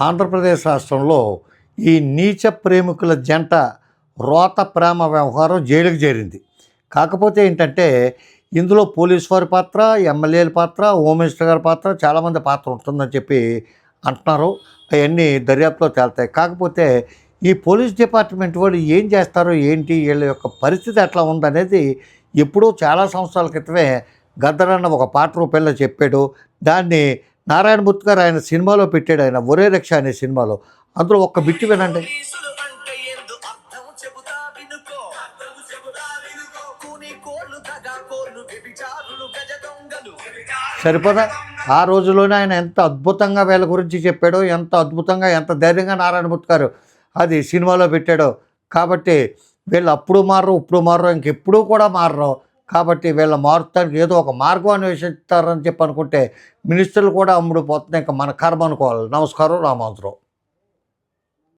ఆంధ్రప్రదేశ్ రాష్ట్రంలో ఈ నీచ ప్రేమికుల జంట రోత ప్రేమ వ్యవహారం జైలుకు చేరింది. కాకపోతే ఏంటంటే ఇందులో పోలీస్ వారి పాత్ర ఎమ్మెల్యేల పాత్ర హోమ్ మినిస్టర్ గారి పాత్ర చాలామంది పాత్ర ఉంటుందని చెప్పి అంటున్నారు. అవన్నీ దర్యాప్తులో తేలుతాయి. కాకపోతే ఈ పోలీస్ డిపార్ట్మెంట్ వాళ్ళు ఏం చేస్తారో ఏంటి వీళ్ళ యొక్క పరిస్థితి ఎట్లా ఉందనేది ఎప్పుడూ చాలా సంవత్సరాల క్రితమే గద్దరన్న ఒక పాట రూపంలో చెప్పాడు. దాన్ని నారాయణమూర్తి గారు ఆయన సినిమాలో పెట్టాడు ఆయన ఒరే రక్ష అనే సినిమాలో. అందులో ఒక్క బిట్టు వినండి. సరిపోదా? ఆ రోజుల్లోనే ఆయన ఎంత అద్భుతంగా వీళ్ళ గురించి చెప్పాడో ఎంత అద్భుతంగా ఎంత ధైర్యంగా నారాయణమూర్తి గారు అది సినిమాలో పెట్టాడో. కాబట్టి వీళ్ళు అప్పుడు మారరు ఇప్పుడు మారరు ఇంకెప్పుడూ కూడా మారరు. కాబట్టి వీళ్ళ మారుతానికి ఏదో ఒక మార్గం అన్వేషిస్తారని చెప్పి అనుకుంటే మినిస్టర్లు కూడా అమ్ముడు పోతున్నాయి. ఇంకా మన కర్మ అనుకోవాలి. నమస్కారం రామాంధ్రం